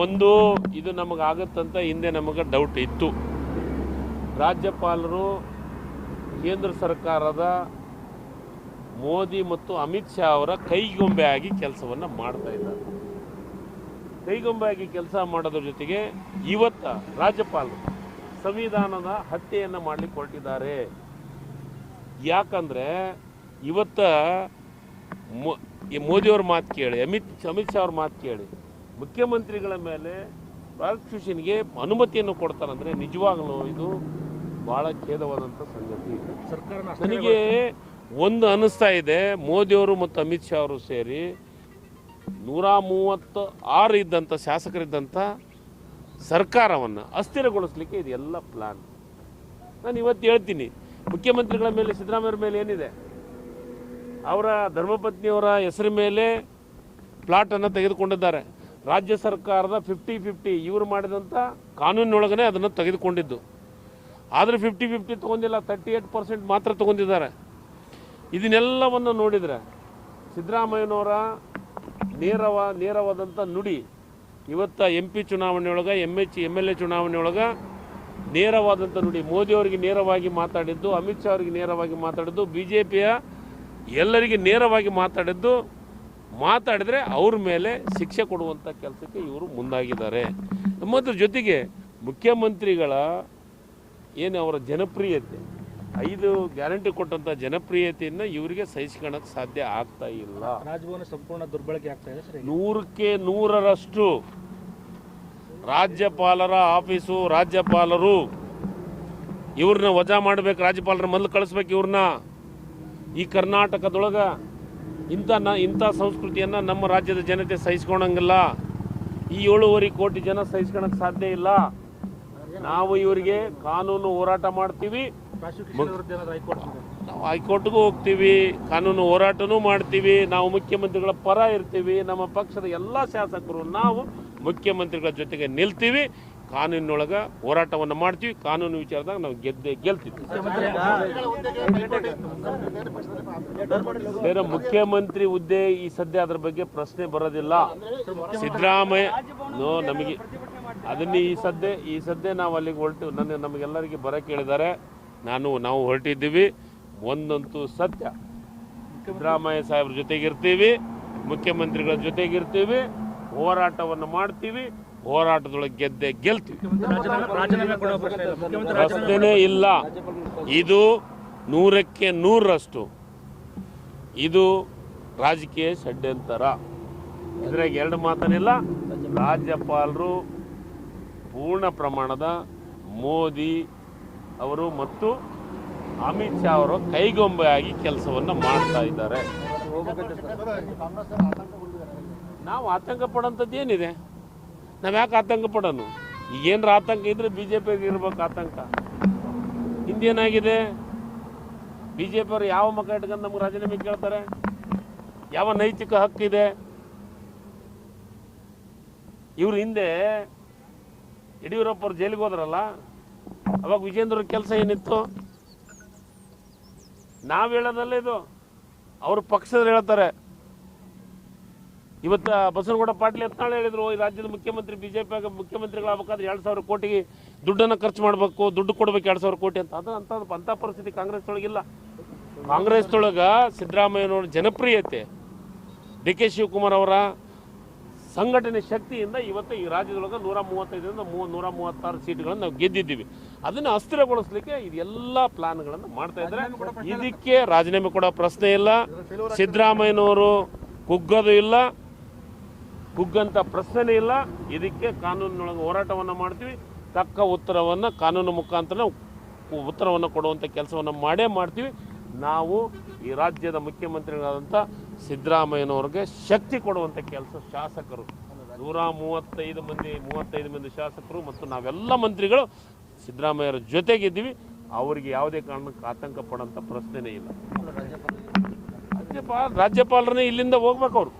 ಒಂದು ಇದು ನಮಗಾಗತ್ತಂತ ಹಿಂದೆ ನಮಗೆ ಡೌಟ್ ಇತ್ತು. ರಾಜ್ಯಪಾಲರು, ಕೇಂದ್ರ ಸರ್ಕಾರದ ಮೋದಿ ಮತ್ತು ಅಮಿತ್ ಶಾ ಅವರ ಕೈಗೊಂಬೆ ಆಗಿ ಕೆಲಸವನ್ನು ಮಾಡ್ತಾ ಇದ್ದಾರೆ. ಕೈಗೊಂಬೆ ಆಗಿ ಕೆಲಸ ಮಾಡೋದ್ರ ಜೊತೆಗೆ ಇವತ್ತ ರಾಜ್ಯಪಾಲರು ಸಂವಿಧಾನದ ಹತ್ಯೆಯನ್ನು ಮಾಡಲಿಕ್ಕೆ ಹೊರಟಿದ್ದಾರೆ ಯಾಕಂದ್ರೆ ಇವತ್ತ ಮೋದಿಯವ್ರ ಮಾತು ಕೇಳಿ, ಅಮಿತ್ ಅಮಿತ್ ಶಾ ಅವ್ರ ಮಾತು ಕೇಳಿ ಮುಖ್ಯಮಂತ್ರಿಗಳ ಮೇಲೆ ಪ್ರಾಸಿಕ್ಯೂಷನ್ಗೆ ಅನುಮತಿಯನ್ನು ಕೊಡ್ತಾರಂದ್ರೆ ನಿಜವಾಗಲೂ ಇದು ಬಹಳ ಖೇದವಾದಂಥ ಸಂಗತಿ. ನನಗೆ ಒಂದು ಅನ್ನಿಸ್ತಾ ಇದೆ ಮೋದಿಯವರು ಮತ್ತು ಅಮಿತ್ ಶಾ ಅವರು ಸೇರಿ ನೂರ ಮೂವತ್ತು ಆರು ಇದ್ದಂಥ ಶಾಸಕರಿದ್ದಂಥ ಸರ್ಕಾರವನ್ನು ಅಸ್ಥಿರಗೊಳಿಸ್ಲಿಕ್ಕೆ ಇದೆಲ್ಲ ಪ್ಲಾನ್ ನಾನು ಇವತ್ತು ಹೇಳ್ತೀನಿ ಮುಖ್ಯಮಂತ್ರಿಗಳ ಮೇಲೆ ಸಿದ್ದರಾಮಯ್ಯರ ಮೇಲೆ ಏನಿದೆ? ಅವರ ಧರ್ಮಪತ್ನಿಯವರ ಹೆಸರು ಮೇಲೆ ಪ್ಲಾಟನ್ನು ತೆಗೆದುಕೊಂಡಿದ್ದಾರೆ. ರಾಜ್ಯ ಸರ್ಕಾರದ ಫಿಫ್ಟಿ ಫಿಫ್ಟಿ ಇವರು ಮಾಡಿದಂಥ ಕಾನೂನಿನೊಳಗನೆ ಅದನ್ನು ತೆಗೆದುಕೊಂಡಿದ್ದು. ಆದರೆ ಫಿಫ್ಟಿ ಫಿಫ್ಟಿ ತೊಗೊಂಡಿಲ್ಲ ತರ್ಟಿ ಏಟ್ ಪರ್ಸೆಂಟ್ ಮಾತ್ರ ತೊಗೊಂಡಿದ್ದಾರೆ. ಇದನ್ನೆಲ್ಲವನ್ನು ನೋಡಿದರೆ ಸಿದ್ದರಾಮಯ್ಯನವರ ನೇರವ ನೇರವಾದಂಥ ನುಡಿ, ಇವತ್ತು M P ಚುನಾವಣೆಯೊಳಗೆ M H M L A ಚುನಾವಣೆಯೊಳಗೆ ನೇರವಾದಂಥ ನುಡಿ ಮೋದಿಯವರಿಗೆ ನೇರವಾಗಿ ಮಾತಾಡಿದ್ದು, ಅಮಿತ್ ಶಾ ಅವರಿಗೆ ನೇರವಾಗಿ ಮಾತಾಡಿದ್ದು ಬಿ ಜೆ ಪಿಯ ಎಲ್ಲರಿಗೆ ನೇರವಾಗಿ ಮಾತಾಡಿದ್ದು ಮಾತಾಡಿದರೆ ಅವ್ರ ಮೇಲೆ ಶಿಕ್ಷೆ ಕೊಡುವಂಥ ಕೆಲಸಕ್ಕೆ ಇವರು ಮುಂದಾಗಿದ್ದಾರೆ. ಮತ್ತು ಜೊತೆಗೆ ಮುಖ್ಯಮಂತ್ರಿಗಳ ಏನು ಅವರ ಜನಪ್ರಿಯತೆ ಐದು ಗ್ಯಾರಂಟಿ ಕೊಟ್ಟಂಥ ಜನಪ್ರಿಯತೆಯನ್ನು ಇವರಿಗೆ ಸಹಿಸ್ಕೊಳಕ್ಕೆ ಸಾಧ್ಯ ಆಗ್ತಾ ಇಲ್ಲ. ರಾಜಭವನ ಸಂಪೂರ್ಣ ದುರ್ಬಳಕೆ ಆಗ್ತಾ ಇದೆ ಸರ್. ನೂರಕ್ಕೆ ನೂರರಷ್ಟು ರಾಜ್ಯಪಾಲರ ಆಫೀಸು ರಾಜ್ಯಪಾಲರು ಇವ್ರನ್ನ ವಜಾ ಮಾಡ್ಬೇಕು ರಾಜ್ಯಪಾಲರ ಮೊದಲು ಕಳಿಸ್ಬೇಕು ಇವ್ರನ್ನ. ಈ ಕರ್ನಾಟಕದೊಳಗ ಇಂಥ ನ ಇಂಥ ಸಂಸ್ಕೃತಿಯನ್ನು ನಮ್ಮ ರಾಜ್ಯದ ಜನತೆ ಸಹಿಸ್ಕೊಳಂಗಿಲ್ಲ ಈ ಏಳುವರೆ ಕೋಟಿ ಜನ ಸಹಿಸ್ಕೊಳಕ್ಕೆ ಸಾಧ್ಯ ಇಲ್ಲ. ನಾವು ಇವರಿಗೆ ಕಾನೂನು ಹೋರಾಟ ಮಾಡ್ತೀವಿ? ನಾವು ಹೈಕೋರ್ಟ್ಗೂ ಹೋಗ್ತೀವಿ. ಕಾನೂನು ಹೋರಾಟನೂ ಮಾಡ್ತೀವಿ. ನಾವು ಮುಖ್ಯಮಂತ್ರಿಗಳ ಪರ ಇರ್ತೀವಿ. ನಮ್ಮ ಪಕ್ಷದ ಎಲ್ಲ ಶಾಸಕರು ನಾವು ಮುಖ್ಯಮಂತ್ರಿಗಳ ಜೊತೆಗೆ ನಿಲ್ತೀವಿ. ಕಾನೂನಿನೊಳಗೆ ಹೋರಾಟವನ್ನು ಮಾಡ್ತೀವಿ. ಕಾನೂನು ವಿಚಾರದಾಗ ನಾವು ಗೆದ್ದೆ ಗೆಲ್ತೀವಿ ಬೇರೆ ಮುಖ್ಯಮಂತ್ರಿ ಹುದ್ದೆ ಈ ಸದ್ಯ ಅದ್ರ ಬಗ್ಗೆ ಪ್ರಶ್ನೆ ಬರೋದಿಲ್ಲ. ಸಿದ್ದರಾಮಯ್ಯ ನಮಗೆ ಅದನ್ನ ಈ ಸದ್ಯ ಈ ಸದ್ಯ ನಾವು ಅಲ್ಲಿಗೆ ಹೊರಟು, ನನ್ನ, ನಮಗೆಲ್ಲರಿಗೆ ಬರೋಕೆ ಹೇಳಿದ್ದಾರೆ ನಾನು, ನಾವು ಹೊರಟಿದ್ದೀವಿ. ಒಂದಂತೂ ಸತ್ಯ. ಸಿದ್ದರಾಮಯ್ಯ ಸಾಹೇಬ್ರ ಜೊತೆಗಿರ್ತೀವಿ, ಮುಖ್ಯಮಂತ್ರಿಗಳ ಜೊತೆಗಿರ್ತೀವಿ, ಹೋರಾಟವನ್ನು ಮಾಡ್ತೀವಿ. ಹೋರಾಟದೊಳಗೆ ಗೆದ್ದೆ ಗೆಲ್ತೀವಿ. ರಸ್ತೆನೇ ಪ್ರಶ್ನೆನೇ ಇಲ್ಲ. ಇದು ನೂರಕ್ಕೆ ನೂರರಷ್ಟು. ಇದು ರಾಜಕೀಯ ಷಡ್ಯಂತರ. ಇದ್ರಾಗ ಎರಡು ಮಾತನಿಲ್ಲ. ರಾಜ್ಯಪಾಲರು ಪೂರ್ಣ ಪ್ರಮಾಣದ ಮೋದಿ ಅವರು ಮತ್ತು ಅಮಿತ್ ಶಾ ಅವರು ಕೈಗೊಂಬೆಯಾಗಿ ಕೆಲಸವನ್ನು ಮಾಡ್ತಾ ಇದ್ದಾರೆ. ನಾವು ಆತಂಕ ಪಡೋಂಥದ್ದು ಏನಿದೆ? ನಾವು ಯಾಕೆ ಆತಂಕ ಪಡೋನು? ಏನಾರ ಆತಂಕ ಇದ್ರೆ ಬಿ ಜೆ ಪಿಗೆ ಇರ್ಬೇಕು ಆತಂಕ. ಹಿಂದೇನಾಗಿದೆ? ಬಿ ಜೆ ಪಿಯವರು ಯಾವ ಮಕ್ಕ ಇಟ್ಕೊಂಡು ನಮ್ಗೆ ರಾಜೀನಾಮೆ ಕೇಳ್ತಾರೆ? ಯಾವ ನೈತಿಕ ಹಕ್ಕಿದೆ ಇವ್ರ ಹಿಂದೆ ಯಡಿಯೂರಪ್ಪ ಜೈಲಿಗೆ ಹೋದ್ರಲ್ಲ, ಅವಾಗ ವಿಜೇಂದ್ರ ಕೆಲಸ ಏನಿತ್ತು? ನಾವು ಹೇಳೋದಲ್ಲ ಇದು. ಅವ್ರ ಪಕ್ಷದಲ್ಲಿ ಹೇಳ್ತಾರೆ ಇವತ್ತ ಬಸವನಗೌಡ ಪಾಟೀಲ್ ಯತ್ನಾಳ್ ಹೇಳಿದ್ರು ಈ ರಾಜ್ಯದ ಮುಖ್ಯಮಂತ್ರಿ ಬಿಜೆಪಿ ಮುಖ್ಯಮಂತ್ರಿಗಳಾಗಬೇಕಾದ್ರೆ ಎರಡು ಸಾವಿರ ಕೋಟಿಗೆ ದುಡ್ಡನ್ನು ಖರ್ಚು ಮಾಡಬೇಕು ದುಡ್ಡು ಕೊಡಬೇಕು ಎರಡು ಸಾವಿರ ಕೋಟಿ ಅಂತ. ಅದು ಅಂತ ಅಂಥ ಪರಿಸ್ಥಿತಿ ಕಾಂಗ್ರೆಸ್ ಒಳಗಿಲ್ಲ ಕಾಂಗ್ರೆಸ್ ಒಳಗ ಸಿದ್ದರಾಮಯ್ಯನವರ ಜನಪ್ರಿಯತೆ ಡಿ ಕೆ ಶಿವಕುಮಾರ್ ಅವರ ಸಂಘಟನೆ ಶಕ್ತಿಯಿಂದ ಇವತ್ತು ಈ ರಾಜ್ಯದೊಳಗೆ ನೂರ ಮೂವತ್ತೈದರಿಂದ ಮೂ ನೂರ ಮೂವತ್ತಾರು ಸೀಟ್ಗಳನ್ನು ನಾವು ಗೆದ್ದಿದ್ದೀವಿ. ಅದನ್ನು ಅಸ್ಥಿರಗೊಳಿಸ್ಲಿಕ್ಕೆ ಇದೆಲ್ಲ ಪ್ಲಾನ್ಗಳನ್ನು ಮಾಡ್ತಾ ಇದ್ದಾರೆ ಇದಕ್ಕೆ ರಾಜೀನಾಮೆ ಕೊಡೋ ಪ್ರಶ್ನೆ ಇಲ್ಲ. ಸಿದ್ದರಾಮಯ್ಯನವರು ಕುಗ್ಗೋದು ಇಲ್ಲ. ಕುಗ್ಗಂತ ಪ್ರಶ್ನೆ ಇಲ್ಲ. ಇದಕ್ಕೆ ಕಾನೂನಿನೊಳಗೆ ಹೋರಾಟವನ್ನು ಮಾಡ್ತೀವಿ. ತಕ್ಕ ಉತ್ತರವನ್ನು ಕಾನೂನು ಮುಖಾಂತರ ಉತ್ತರವನ್ನು ಕೊಡುವಂಥ ಕೆಲಸವನ್ನು ಮಾಡೇ ಮಾಡ್ತೀವಿ. ನಾವು ಈ ರಾಜ್ಯದ ಮುಖ್ಯಮಂತ್ರಿಗಳಾದಂಥ ಸಿದ್ದರಾಮಯ್ಯನವ್ರಿಗೆ ಶಕ್ತಿ ಕೊಡುವಂಥ ಕೆಲಸ ಶಾಸಕರು. ನೂರ ಮೂವತ್ತೈದು ಮಂದಿ ಮೂವತ್ತೈದು ಮಂದಿ ಶಾಸಕರು ಮತ್ತು ನಾವೆಲ್ಲ ಮಂತ್ರಿಗಳು ಸಿದ್ದರಾಮಯ್ಯರ ಜೊತೆಗಿದ್ದೀವಿ. ಅವರಿಗೆ ಯಾವುದೇ ಕಾರಣಕ್ಕೆ ಆತಂಕ ಪಡೋಂಥ ಪ್ರಶ್ನೆನೇ ಇಲ್ಲ. ರಾಜ್ಯಪಾಲ, ರಾಜ್ಯಪಾಲರನ್ನೇ ಇಲ್ಲಿಂದ ಹೋಗ್ಬೇಕು ಅವರು.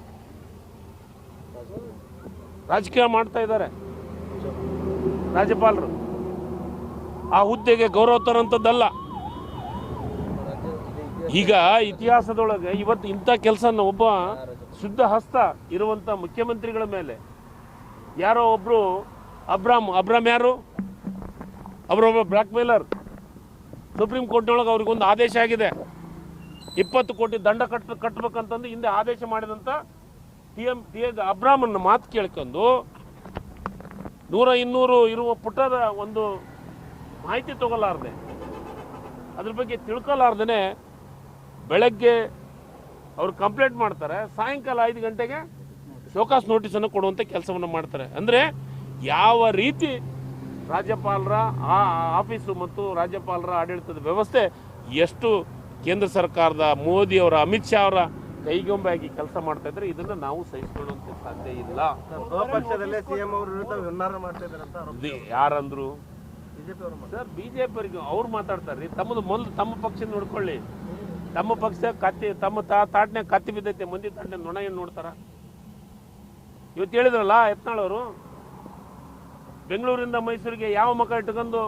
ರಾಜಕೀಯ ಮಾಡ್ತಾ ಇದ್ದಾರೆ. ರಾಜ್ಯಪಾಲರು. ಆ ಹುದ್ದೆಗೆ ಗೌರವ ತರೋಂಥದ್ದಲ್ಲ ಈಗ ಇತಿಹಾಸದೊಳಗೆ ಇವತ್ತು ಇಂಥ ಕೆಲಸನ ಒಬ್ಬ ಶುದ್ಧ ಹಸ್ತ ಇರುವಂಥ ಮುಖ್ಯಮಂತ್ರಿಗಳ ಮೇಲೆ ಯಾರೋ ಒಬ್ಬರು ಅಬ್ರಾಮ್ ಅಬ್ರಾಮ್ ಯಾರು? ಅವರೊಬ್ಬ ಬ್ಲ್ಯಾಕ್ ಮೇಲರ್. ಸುಪ್ರೀಂ ಕೋರ್ಟ್ನೊಳಗೆ ಅವ್ರಿಗೊಂದು ಆದೇಶ ಆಗಿದೆ. ಇಪ್ಪತ್ತು ಕೋಟಿ ದಂಡ ಕಟ್ಟ ಕಟ್ಟಬೇಕಂತಂದು ಹಿಂದೆ ಆದೇಶ ಮಾಡಿದಂಥ ಟಿ ಎಂ, ಟಿ ಎಗ್ ಅಬ್ರಾಮನ್ನ ಮಾತು ಕೇಳ್ಕೊಂಡು ನೂರ ಇನ್ನೂರು ಇರುವ ಪುಟದ ಒಂದು ಮಾಹಿತಿ ತಗೊಲಾರ್ದೆ ಅದ್ರ ಬಗ್ಗೆ ತಿಳ್ಕೊಲಾರ್ದೇ ಬೆಳಗ್ಗೆ ಅವರು ಕಂಪ್ಲೇಂಟ್ ಮಾಡ್ತಾರೆ, ಸಾಯಂಕಾಲ ಐದು ಗಂಟೆಗೆ ಶೋಕಾಸ್ ನೋಟಿಸನ್ನು ಕೊಡುವಂಥ ಕೆಲಸವನ್ನು ಮಾಡ್ತಾರೆ. ಅಂದರೆ ಯಾವ ರೀತಿ ರಾಜ್ಯಪಾಲರ, ಆ ಆಫೀಸು ಮತ್ತು ರಾಜ್ಯಪಾಲರ ಆಡಳಿತದ ವ್ಯವಸ್ಥೆ ಎಷ್ಟು ಕೇಂದ್ರ ಸರ್ಕಾರದ ಮೋದಿ ಅವರ, ಅಮಿತ್ ಶಾ ಅವರ ಕೈಗೊಂಬೆಯಾಗಿ ಕೆಲಸ ಮಾಡ್ತಾ ಇದ್ರೆ ಇದನ್ನ ನಾವು ಸಹಿಸ್ಕೊಳ್ಳುವಂತ ಸಾಧ್ಯ ಇಲ್ಲ. ಸಿಎಂ ಅವ್ರ ಯಾರಂದ್ರು? ಬಿಜೆಪಿ ಅವರು ಸರ್ ಬಿಜೆಪಿ ಅವ್ರು ಮಾತಾಡ್ತಾರೆ. ತಮ್ಮದು ಮೊದಲು ತಮ್ಮ ಪಕ್ಷ ನೋಡ್ಕೊಳ್ಳಿ. ತಮ್ಮ ಪಕ್ಷ ಕತ್ತಿ ತಮ್ಮ ತಾ ತಾಟ್ನ್ಯಾಗ ಕತ್ತಿ ಬಿದ್ದೈತೆ ಮಂದಿ ತಾಟ್ನ್ಯಾಗ ನೊಣ ಏನು ನೋಡ್ತಾರ? ಇವತ್ತು ಹೇಳಿದ್ರಲ್ಲ ಯತ್ನಾಳವರು ಬೆಂಗಳೂರಿಂದ ಮೈಸೂರಿಗೆ ಯಾವ ಮಕ್ಕ ಇಟ್ಕೊಂಡು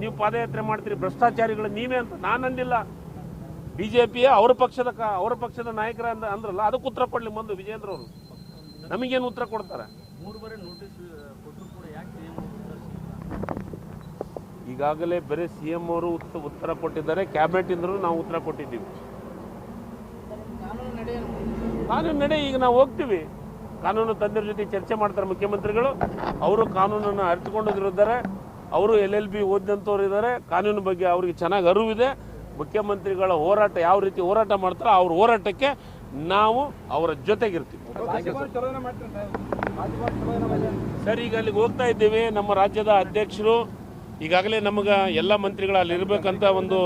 ನೀವು ಪಾದಯಾತ್ರೆ ಮಾಡ್ತೀರಿ ಭ್ರಷ್ಟಾಚಾರಿಗಳು ನೀವೇ ಅಂತ ನಾನು ಅಂದಿಲ್ಲ ಬಿ ಜೆ ಪಿಯ ಅವ್ರ ಪಕ್ಷದ ಅವರ ಪಕ್ಷದ ನಾಯಕರ ಅಂದ ಅಂದ್ರಲ್ಲ ಅದಕ್ಕೆ ಉತ್ತರ ಕೊಡ್ಲಿ ಮುಂದೆ ವಿಜೇಂದ್ರ ಅವರು. ನಮಗೇನು ಉತ್ತರ ಕೊಡ್ತಾರೆ? ಮೂರು ಬಾರಿ ನೋಟಿಸ್ ಕೊಟ್ಟರು ಕೂಡ ಯಾಕೆ ಈಗಾಗಲೇ ಬರೀ ಸಿ ಎಂ ಅವರು ಉತ್ತ- ಉತ್ತರ ಕೊಟ್ಟಿದ್ದಾರೆ ಕ್ಯಾಬಿನೆಟ್ ನಾವು ಉತ್ತರ ಕೊಟ್ಟಿದ್ದೀವಿ. ಕಾನೂನು ನಡೆ ಈಗ ನಾವು ಹೋಗ್ತೀವಿ. ಕಾನೂನು ತಜ್ಞರ ಜೊತೆ ಚರ್ಚೆ ಮಾಡ್ತಾರೆ ಮುಖ್ಯಮಂತ್ರಿಗಳು. ಅವರು ಕಾನೂನನ್ನು ಅರಿತುಕೊಂಡಿದ್ದಾರೆ ಅವರು ಎಲ್ ಎಲ್ ಬಿ ಓದಿದಂಥವ್ರು ಇದ್ದಾರೆ. ಕಾನೂನು ಬಗ್ಗೆ ಅವ್ರಿಗೆ ಚೆನ್ನಾಗಿ ಅರಿವಿದೆ. ಮುಖ್ಯಮಂತ್ರಿಗಳ ಹೋರಾಟ ಯಾವ ರೀತಿ ಹೋರಾಟ ಮಾಡ್ತಾರೋ ಅವ್ರ ಹೋರಾಟಕ್ಕೆ ನಾವು ಅವರ ಜೊತೆಗಿರ್ತೀವಿ. ಸರ್ ಈಗ ಅಲ್ಲಿಗೆ ಹೋಗ್ತಾ ಇದ್ದೇವೆ. ನಮ್ಮ ರಾಜ್ಯದ ಅಧ್ಯಕ್ಷರು ಈಗಾಗಲೇ ನಮಗೆ ಎಲ್ಲ ಮಂತ್ರಿಗಳು ಅಲ್ಲಿ ಇರಬೇಕಂತ ಒಂದು